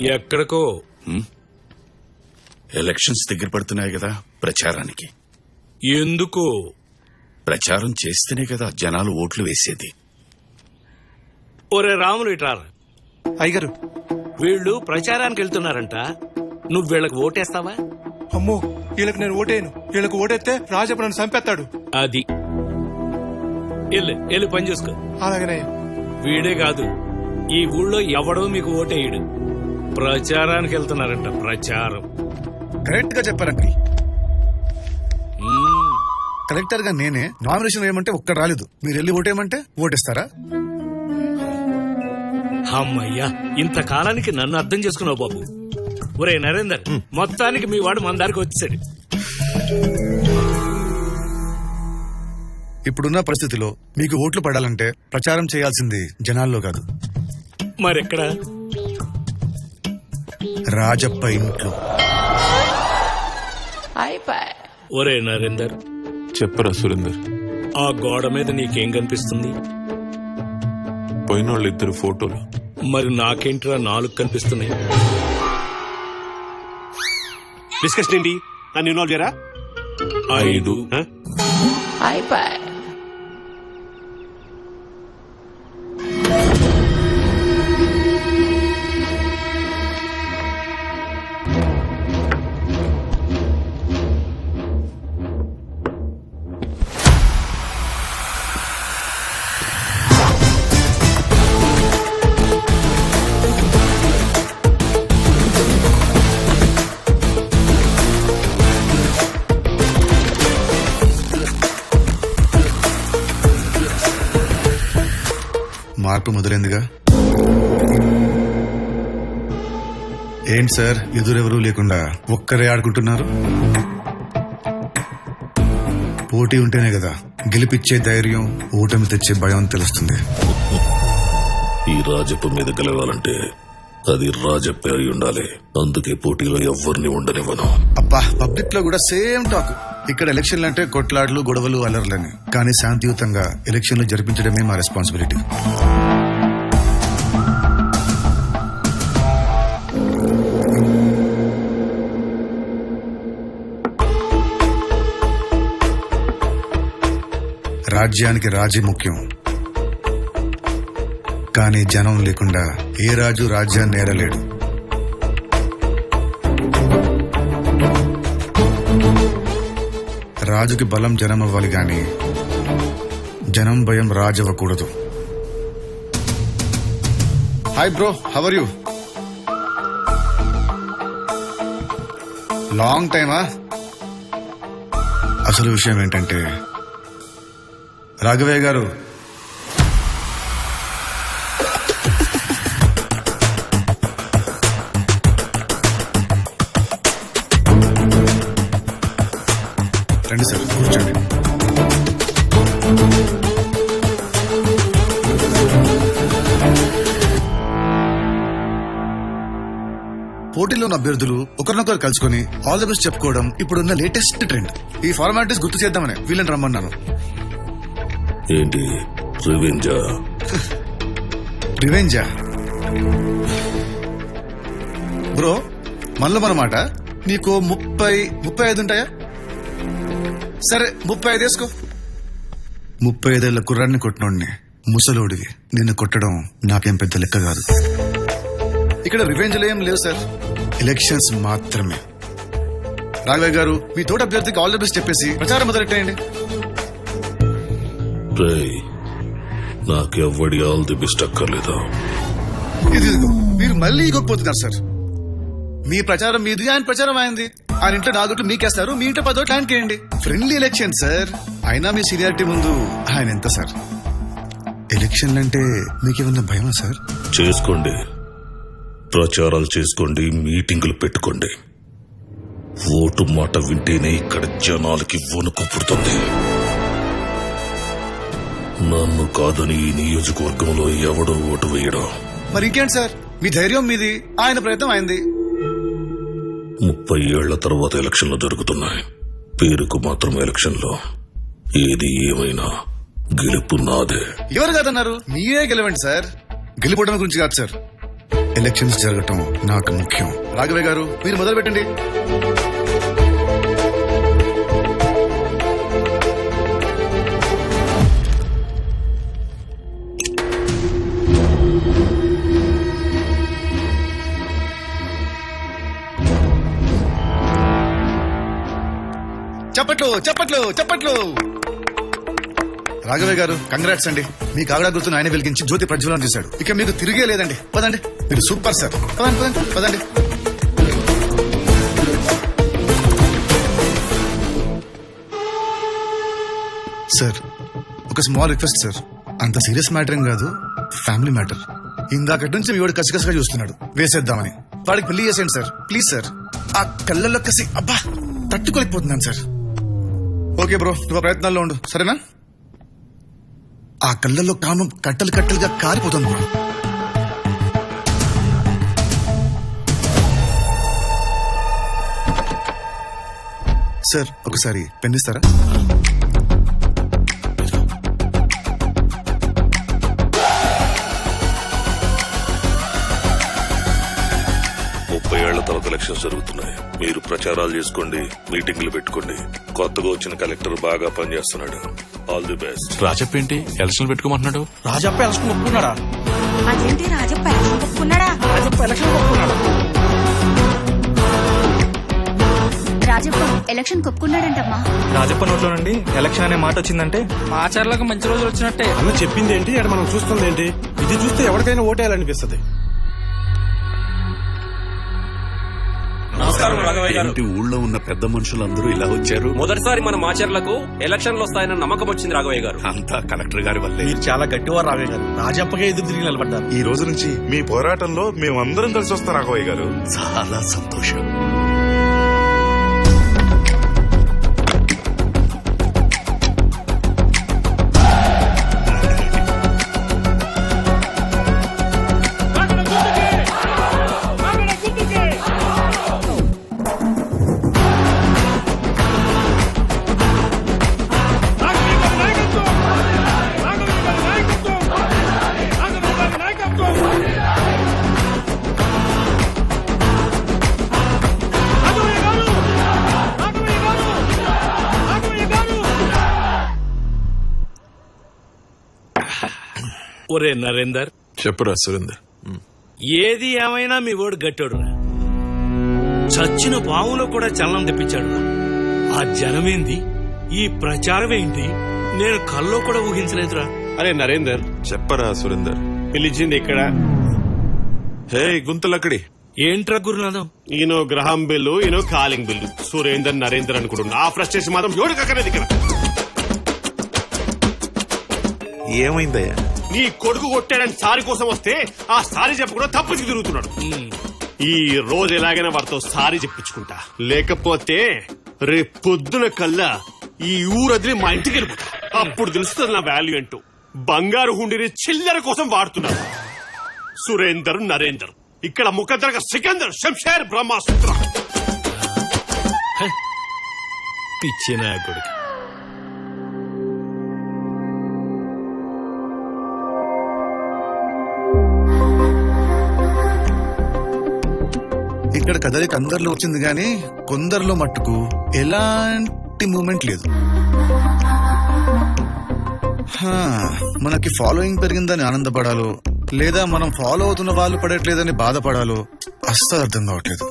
ఎక్కడికో. ఎలక్షన్స్ దగ్గర పడుతున్నాయి కదా ప్రచారానికి. ఎందుకో? ప్రచారం చేస్తేనే కదా జనాలు ఓట్లు వేసేది. ఒరే రాములు ఇటారా అయ్యగారు. వీళ్ళు ప్రచారానికి వెళ్తున్నారంట. నువ్వు వీళ్ళకి ఓటేస్తావా? అమ్మో వీళ్ళకి నేను ఓటేయను. వీళ్ళకి ఓటేస్తే రాజప్ప నన్ను చంపేస్తాడు. అది. వెళ్ళి వెళ్ళి పని చేసుకో. అలాగనే వీడే కాదు ఈ ఊళ్ళో ఎవడో మీకు ఓటేయడు. ప్రచారానికి వెళ్తున్నారంట ప్రచారం. కరెక్ట్గా చెప్పారు అంకుల్ మ్మ్. కలెక్టర్గా నేనే నామినేషన్ వేయమంటే ఒక్కడ రాలేదు. మీరు వెళ్ళి ఓటేయమంటే ఓటేస్తారా? అమ్మయ్యా ఇంతకాలానికి నన్ను అర్థం చేసుకున్నావు బాబు. ఒరే నరేందర్ మొత్తానికి మీ వాడు మన దారికి వచ్చాడు. ఇప్పుడున్న పరిస్థితిలో మీకు ఓట్లు పడాలంటే ప్రచారం చేయాల్సింది జనాల్లో కాదు. మరెక్కడ? రాజప్ప ఇంట్లో. ఒరే నరేందర్ చెప్పరా సురేందర్. ఆ గోడ మీద నీకేం కనిపిస్తుంది? పోయిన ఇద్దరు ఫోటోలు. మరి నాకేంట్రా నాలుగు కనిపిస్తున్నాయి? డిస్కషన్ ఏంటి? నన్ను ఇన్వాల్వ్ చేయరా? ఐదు. హ? మార్పు మొదలైందిగా? ఏంటి సార్ ఎదురెవరూ లేకుండా ఒక్కరే ఆడుకుంటున్నారు? పోటీ ఉంటేనే కదా గెలిపిచ్చే ధైర్యం ఓటమి తెచ్చే భయం తెలుస్తుంది. ఈ రాజప్ప మీద గెలవాలంటే అది రాజప్ప అయి ఉండాలి. అందుకే పోటీలో ఎవ్వరిని ఉండనివ్వను. అబ్బా పబ్లిక్లో కూడా సేమ్ టాక్. ఇక్కడ ఎలక్షన్లు అంటే కొట్లాటలు గొడవలు అలర్లని కానీ శాంతియుతంగా ఎలక్షన్లు జరిపించడమే మా రెస్పాన్సిబిలిటీ. రాజ్యానికి రాజీ ముఖ్యం. కానీ జనం లేకుండా ఏ రాజు రాజ్యాన్ని ఏరలేడు. రాజుకి బలం జనం అవ్వాలి గాని జనం భయం రాజు అవ్వకూడదు. Hi bro how are you long టైమా అసలు విషయం ఏంటంటే రాఘవయ్య గారు. రండి సార్ కూర్చోండి. పోటీలో ఉన్న అభ్యర్థులు ఒకరినొకరు కలుసుకొని ఆల్ ద బెస్ట్ చెప్పుకోవడం ఇప్పుడున్న లేటెస్ట్ ట్రెండ్ ఈ ఫార్మాలిటీస్ గుర్తు చేద్దామని వీళ్ళని రమ్మన్నాను. ఏంటి? రివెంజా? రివెంజా? బ్రో మనలో నీకు ముప్పై ముప్పై ఐదు ఉంటాయా? సరే ముప్పై ఐదు వేసుకో. ముప్పై ఐదేళ్ళ కుర్రాన్ని కొట్టినోడిని ముసలోడివి. నిన్ను కొట్టడం నాకేం పెద్ద లెక్క కాదు. ఇక్కడ రివెంజ్లు ఏం లేవు సార్. ఎలక్షన్స్ మాత్రమే. రాఘవయ్య గారు మీ తోట అభ్యర్థికి ఆల్ ది బెస్ట్ చెప్పేసి ప్రచారం మొదలెట్టేయండి. రేయ్ నాకెవ్వడి ఆల్ ది బెస్ట్ అక్కర్లేదు ఇది ఇదిగో మీరు మళ్ళీ ఇగోకపోతున్నారు సార్. మీ ప్రచారం మీది ఆయన ప్రచారం అయింది ఆయన ఇంట్లో నాలుగు మీకేస్తారు మీ ఇంట్లో పదో ఆయనకి వేయండి ఫ్రెండ్లీ ఎలక్షన్ సార్. అయినా మీ సీనియారిటీ ముందు ఆయన ఎంత సార్? ఎలక్షన్లు అంటే మీకేమన్నా భయమా సార్? చేసుకోండి. ప్రచారాలు చేసుకోండి మీటింగులు పెట్టుకోండి. ఓటు మాట వింటేనే ఇక్కడ జనాలకి వణుకు పుడుతుంది. నన్ను కాదని ఈ నియోజకవర్గంలో ఎవడో ఓటు వేయడం. మరి ఇంకేంటి సార్? మీ ధైర్యం మీది ఆయన ప్రయత్నం అయింది ముప్పై ఏళ్ళ తర్వాత ఎలక్షన్లు జరుగుతున్నాయి. పేరుకు మాత్రం ఎలక్షన్లో. ఏది ఏమైనా గెలుపు నాదే. ఎవరు కాదన్నారు? మీరే గెలవండి సార్. గెలిపోవడం గురించి కాదు సార్. ఎలక్షన్స్ జరగటం నాకు ముఖ్యం. రాఘవయ్య గారు మీరు మొదలు పెట్టండి చప్పట్లు చప్పట్లు చప్పట్లు. రాఘవయ్య గారు కంగ్రాట్స్ అండి. మీ కాగడా గుర్తును ఆయన వెలిగించి జ్యోతి ప్రజ్వలన చేశాడు. ఇక మీకు తిరిగే లేదండి. పదండి. మీరు సూపర్ సార్. పదండి పదండి పదండి. సార్ ఒక స్మాల్ రిక్వెస్ట్ సార్. అంత సీరియస్ మ్యాటర్ ఏం కాదు. ఫ్యామిలీ మ్యాటర్ ఇందాకటి నుంచి మీ వాడు కసికసిగా చూస్తున్నాడు. వేసేద్దామని. వాడికి పెళ్ళి చేసేయండి సార్. Please sir. ఆ కళ్ళల్లో కసి అబ్బా తట్టుకోలేకపోతున్నాను సార్. ఓకే బ్రో నువ్వు ప్రయత్నాల్లో ఉండు. సరేనా? ఆ కళ్ళల్లో కామం కట్టలు కట్టలుగా కారిపోతుంది బ్రో. సార్ ఒకసారి పెన్ ఇస్తారా? ముప్పై ఏళ్ళ తర్వాత ఎలక్షన్స్ జరుగుతున్నాయి. మీరు ప్రచారాలు చేసుకోండి మీటింగ్లు పెట్టుకోండి. కొత్తగా వచ్చిన కలెక్టర్ బాగా పనిచేస్తున్నాడు. ఆల్ ది బెస్ట్ రాజప్ప ఏంటి? ఎలక్షన్ పెట్టుకోమంటున్నాడు? రాజప్ప ఎలక్షన్ ఒప్పుకున్నాడా? అదేంటి రాజప్ప ఎలక్షన్ ఒప్పుకున్నాడా? రాజప్ప ఎలక్షన్ ఒప్పుకున్నాడా? రాజప్ప ఎలక్షన్ ఒప్పుకున్నాడంటమ్మా రాజప్ప నోట్లోనండి ఎలక్షన్ అనే మాట వచ్చిందంటే? ఆచార్లకు మంచి రోజులు వచ్చినట్టే. అన్న చెప్పింది ఏంటి? అక్కడ మనం చూస్తుంది ఏంటి? ఇది చూస్తే ఎవరికైనా ఓటేయాలనిపిస్తుంది. ఏంటి ఊళ్ళో ఉన్న పెద్ద మనుషులందరూ ఇలా వచ్చారు? మొదటిసారి మన మాచర్లకు ఎలక్షన్లు వస్తాయన్న నమ్మకం వచ్చింది రాఘవయ్య గారు. అంతా కలెక్టర్ గారి వల్లే. మీరు చాలా గట్టివారు రావే గారు. రాజప్పకే ఎదురు తిరిగి నిలబడ్డారు. ఈ రోజు నుంచి మీ పోరాటంలో మేమందరం కలిసి వస్తాం రాఘవయ్య గారు. చాలా సంతోషం. ఒరే నరేందర్. చెప్పురా సురేందర్. ఏది ఏమైనా మీ ఓడు గట్టాడు చచ్చిన పావులో కూడా చలనం తెప్పించాడు ఆ జనమేంది? ఈ ప్రచారం ఏంటి నేను కల్లో కూడా ఊహించలేదురా అరే నరేందర్. చెప్పరా సురేందర్. పిలిచింది ఇక్కడ. హే గుంతలక్కడి. ఏంట్రా గురునాథం? ఈయన గ్రహం బిల్లు ఈయన కాలింగ్ బిల్లు. సురేందర్ నరేందర్ అనుకుంటున్నా. ఆ ఫ్రస్ట్రేషన్ మాత్రం ఎవడు కక్కలేదు ఇక్కడ. ఏమైందయ్యా? నీ కొడుకు కొట్టాడని సారి కోసం వస్తే ఆ సారి చెప్పకుండా తప్పుకి తిరుగుతున్నాడు. ఈ రోజు ఎలాగైనా వారితో సారీ చెప్పించుకుంటా. లేకపోతే రేపు పొద్దున కల్లా ఈ ఊరదిలి మా ఇంటికి వెళ్ళిపోతా. అప్పుడు తెలుస్తుంది నా వాల్యూ ఏంటో. బంగారు హుండిని చిల్లర కోసం వాడుతున్నారు. సురేందర్ నరేందర్. ఇక్కడ ముఖద్రగ సికందర్ శంషేర్ బ్రహ్మాసూత్ర. పిచ్చిన కొడుకు ఇక్కడ కదలిక అందరిలో వచ్చింది కానీ కొందరిలో మట్టుకు ఎలాంటి మూమెంట్ లేదు. మనకి ఫాలోయింగ్ పెరిగిందని ఆనందపడాలో లేదా మనం ఫాలో అవుతున్న వాళ్ళు పడట్లేదని బాధపడాలో అస్సలు అర్థం కావట్లేదు.